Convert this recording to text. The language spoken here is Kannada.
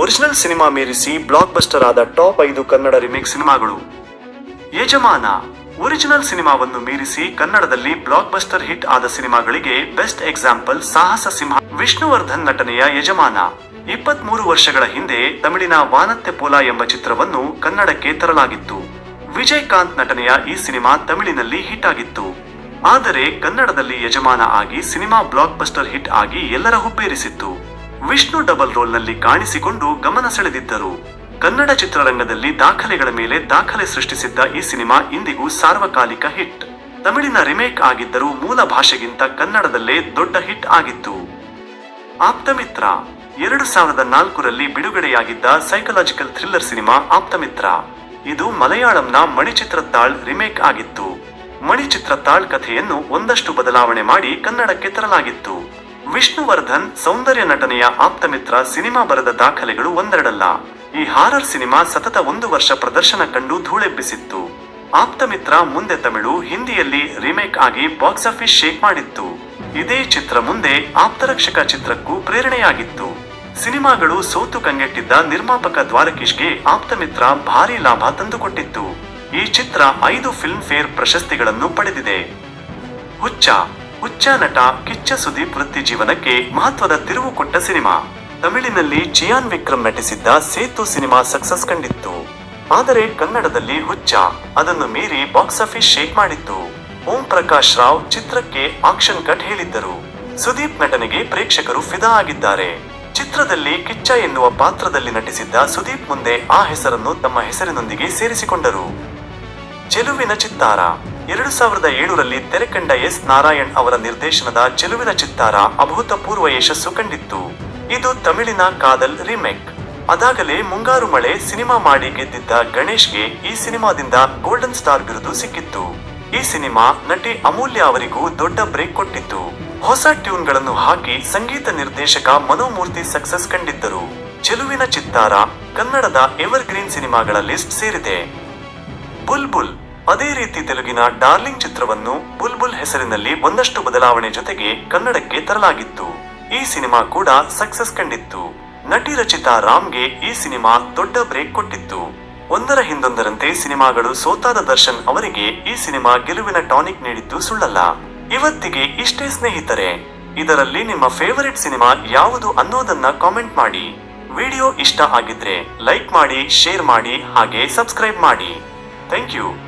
ಒರಿಜಿನಲ್ ಸಿನಿಮಾ ಮೀರಿಸಿ ಬ್ಲಾಕ್ ಬಸ್ಟರ್ ಆದ ಟಾಪ್ ಐದು ಕನ್ನಡ ರಿಮೇಕ್ ಸಿನಿಮಾಗಳು. ಯಜಮಾನ, ಒರಿಜಿನಲ್ ಸಿನಿಮಾವನ್ನು ಮೀರಿಸಿ ಕನ್ನಡದಲ್ಲಿ ಬ್ಲಾಕ್ ಬಸ್ಟರ್ ಹಿಟ್ ಆದ ಸಿನಿಮಾಗಳಿಗೆ ಬೆಸ್ಟ್ ಎಕ್ಸಾಂಪಲ್ ಸಾಹಸ ಸಿಂಹ. ವಿಷ್ಣುವರ್ಧನ್ ನಟನೆಯ ಯಜಮಾನ, ಇಪ್ಪತ್ಮೂರು ವರ್ಷಗಳ ಹಿಂದೆ ತಮಿಳಿನ ವಾನತ್ಯ ಪೋಲ ಎಂಬ ಚಿತ್ರವನ್ನು ಕನ್ನಡಕ್ಕೆ ತರಲಾಗಿತ್ತು. ವಿಜಯಕಾಂತ್ ನಟನೆಯ ಈ ಸಿನಿಮಾ ತಮಿಳಿನಲ್ಲಿ ಹಿಟ್ ಆಗಿತ್ತು. ಆದರೆ ಕನ್ನಡದಲ್ಲಿ ಯಜಮಾನ ಆಗಿ ಸಿನಿಮಾ ಬ್ಲಾಕ್ ಬಸ್ಟರ್ ಹಿಟ್ ಆಗಿ ಎಲ್ಲರ ಹುಬ್ಬೇರಿಸಿತ್ತು. ವಿಷ್ಣು ಡಬಲ್ ರೋಲ್ನಲ್ಲಿ ಕಾಣಿಸಿಕೊಂಡು ಗಮನ ಸೆಳೆದಿದ್ದರು. ಕನ್ನಡ ಚಿತ್ರರಂಗದಲ್ಲಿ ದಾಖಲೆಗಳ ಮೇಲೆ ದಾಖಲೆ ಸೃಷ್ಟಿಸಿದ್ದ ಈ ಸಿನಿಮಾ ಇಂದಿಗೂ ಸಾರ್ವಕಾಲಿಕ ಹಿಟ್. ತಮಿಳಿನ ರಿಮೇಕ್ ಆಗಿದ್ದರೂ ಮೂಲ ಭಾಷೆಗಿಂತ ಕನ್ನಡದಲ್ಲೇ ದೊಡ್ಡ ಹಿಟ್ ಆಗಿತ್ತು. ಆಪ್ತಮಿತ್ರ. ಎರಡು ಸಾವಿರದ ನಾಲ್ಕರಲ್ಲಿ ಬಿಡುಗಡೆಯಾಗಿದ್ದ ಸೈಕಲಾಜಿಕಲ್ ಥ್ರಿಲ್ಲರ್ ಸಿನಿಮಾ ಆಪ್ತಮಿತ್ರ. ಇದು ಮಲಯಾಳಂನ ಮಣಿಚಿತ್ರತ್ತಾಳ್ ರಿಮೇಕ್ ಆಗಿತ್ತು. ಮಣಿಚಿತ್ರತ್ತಾಳ್ ಕಥೆಯನ್ನು ಒಂದಷ್ಟು ಬದಲಾವಣೆ ಮಾಡಿ ಕನ್ನಡಕ್ಕೆ ತರಲಾಗಿತ್ತು. ವಿಷ್ಣುವರ್ಧನ್ ಸೌಂದರ್ಯ ನಟನೆಯ ಆಪ್ತಮಿತ್ರ ಸಿನಿಮಾ ಬರೆದ ದಾಖಲೆಗಳು ಒಂದೆರಡಲ್ಲ. ಈ ಹಾರರ್ ಸಿನಿಮಾ ಸತತ ಒಂದು ವರ್ಷ ಪ್ರದರ್ಶನ ಕಂಡು ಧೂಳೆಬ್ಬಿಸಿತ್ತು. ಆಪ್ತಮಿತ್ರ ಮುಂದೆ ತಮಿಳು, ಹಿಂದಿಯಲ್ಲಿ ರಿಮೇಕ್ ಆಗಿ ಬಾಕ್ಸ್ ಆಫೀಸ್ ಶೇಕ್ ಮಾಡಿತ್ತು. ಇದೇ ಚಿತ್ರ ಮುಂದೆ ಆಪ್ತರಕ್ಷಕ ಚಿತ್ರಕ್ಕೂ ಪ್ರೇರಣೆಯಾಗಿತ್ತು. ಸಿನಿಮಾಗಳು ಸೋತು ಕಂಗೆಟ್ಟಿದ್ದ ನಿರ್ಮಾಪಕ ದ್ವಾರಕೀಶ್ಗೆ ಆಪ್ತಮಿತ್ರ ಭಾರಿ ಲಾಭ ತಂದುಕೊಟ್ಟಿತ್ತು. ಈ ಚಿತ್ರ ಐದು ಫಿಲ್ಮ್ ಫೇರ್ ಪ್ರಶಸ್ತಿಗಳನ್ನು ಪಡೆದಿದೆ. ಹುಚ್ಚ ಹುಚ್ಚ ನಟ ಕಿಚ್ಚ ಸುದೀಪ್ ವೃತ್ತಿ ಜೀವನಕ್ಕೆ ಮಹತ್ವದ ತಿರುವು ಕೊಟ್ಟ ಸಿನಿಮಾ. ತಮಿಳಿನಲ್ಲಿ ಚಿಯಾನ್ ವಿಕ್ರಮ್ ನಟಿಸಿದ್ದ ಸೇತು ಸಿನಿಮಾ ಸಕ್ಸಸ್ ಕಂಡಿತ್ತು. ಆದರೆ ಕನ್ನಡದಲ್ಲಿ ಹುಚ್ಚ. ಅದನ್ನು ಮೀರಿ ಬಾಕ್ಸ್ ಆಫೀಸ್ ಶೇಕ್ ಮಾಡಿತ್ತು. ಓಂ ಪ್ರಕಾಶ್ ರಾವ್ ಚಿತ್ರಕ್ಕೆ ಆಕ್ಷನ್ ಕಟ್ ಹೇಳಿದ್ದರು. ಸುದೀಪ್ ನಟನೆಗೆ ಪ್ರೇಕ್ಷಕರು ಫಿದಾ ಆಗಿದ್ದಾರೆ. ಚಿತ್ರದಲ್ಲಿ ಕಿಚ್ಚ ಎನ್ನುವ ಪಾತ್ರದಲ್ಲಿ ನಟಿಸಿದ್ದ ಸುದೀಪ್ ಮುಂದೆ ಆ ಹೆಸರನ್ನು ತಮ್ಮ ಹೆಸರಿನೊಂದಿಗೆ ಸೇರಿಸಿಕೊಂಡರು. ಚೆಲುವಿನ ಚಿತ್ತಾರ. ಎರಡು ಸಾವಿರದ ಏಳರಲ್ಲಿ ತೆರೆಕಂಡ ಎಸ್. ನಾರಾಯಣ್ ಅವರ ನಿರ್ದೇಶನದ ಚೆಲುವಿನ ಚಿತ್ತಾರ ಅಭೂತಪೂರ್ವ ಯಶಸ್ಸು ಕಂಡಿತ್ತು. ಇದು ತಮಿಳಿನ ಕಾದಲ್ ರಿಮೇಕ್. ಅದಾಗಲೇ ಮುಂಗಾರು ಮಳೆ ಸಿನಿಮಾ ಮಾಡಿ ಗೆದ್ದಿದ್ದ ಗಣೇಶ್ಗೆ ಈ ಸಿನಿಮಾದಿಂದ ಗೋಲ್ಡನ್ ಸ್ಟಾರ್ ಬಿರುದು ಸಿಕ್ಕಿತ್ತು. ಈ ಸಿನಿಮಾ ನಟಿ ಅಮೂಲ್ಯ ಅವರಿಗೂ ದೊಡ್ಡ ಬ್ರೇಕ್ ಕೊಟ್ಟಿತ್ತು. ಹೊಸ ಟ್ಯೂನ್ಗಳನ್ನು ಹಾಕಿ ಸಂಗೀತ ನಿರ್ದೇಶಕ ಮನೋಮೂರ್ತಿ ಸಕ್ಸಸ್ ಕಂಡಿದ್ದರು. ಚೆಲುವಿನ ಚಿತ್ತಾರ ಕನ್ನಡದ ಎವರ್ ಗ್ರೀನ್ ಸಿನಿಮಾಗಳ ಲಿಸ್ಟ್ ಸೇರಿದೆ. ಬುಲ್ಬುಲ್. ಅದೇ ರೀತಿ ತೆಲುಗಿನ ಡಾರ್ಲಿಂಗ್ ಚಿತ್ರವನ್ನು ಬುಲ್ಬುಲ್ ಹೆಸರಿನಲ್ಲಿ ಒಂದಷ್ಟು ಬದಲಾವಣೆ ಜೊತೆಗೆ ಕನ್ನಡಕ್ಕೆ ತರಲಾಗಿತ್ತು. ಈ ಸಿನಿಮಾ ಕೂಡ ಸಕ್ಸಸ್ ಕಂಡಿತ್ತು. ನಟಿ ರಚಿತಾ ರಾಮ್ಗೆ ಈ ಸಿನಿಮಾ ದೊಡ್ಡ ಬ್ರೇಕ್ ಕೊಟ್ಟಿತ್ತು. ಒಂದರ ಹಿಂದೊಂದರಂತೆ ಸಿನಿಮಾಗಳು ಸೋತಾದ ದರ್ಶನ್ ಅವರಿಗೆ ಈ ಸಿನಿಮಾ ಗೆಲುವಿನ ಟಾನಿಕ್ ನೀಡಿದ್ದು ಸುಳ್ಳಲ್ಲ. ಇವತ್ತಿಗೆ ಇಷ್ಟೇ ಸ್ನೇಹಿತರೆ, ಇದರಲ್ಲಿ ನಿಮ್ಮ ಫೇವರೇಟ್ ಸಿನಿಮಾ ಯಾವುದು ಅನ್ನೋದನ್ನ ಕಾಮೆಂಟ್ ಮಾಡಿ. ವಿಡಿಯೋ ಇಷ್ಟ ಆಗಿದ್ರೆ ಲೈಕ್ ಮಾಡಿ, ಶೇರ್ ಮಾಡಿ, ಹಾಗೆ ಸಬ್ಸ್ಕ್ರೈಬ್ ಮಾಡಿ. Thank you.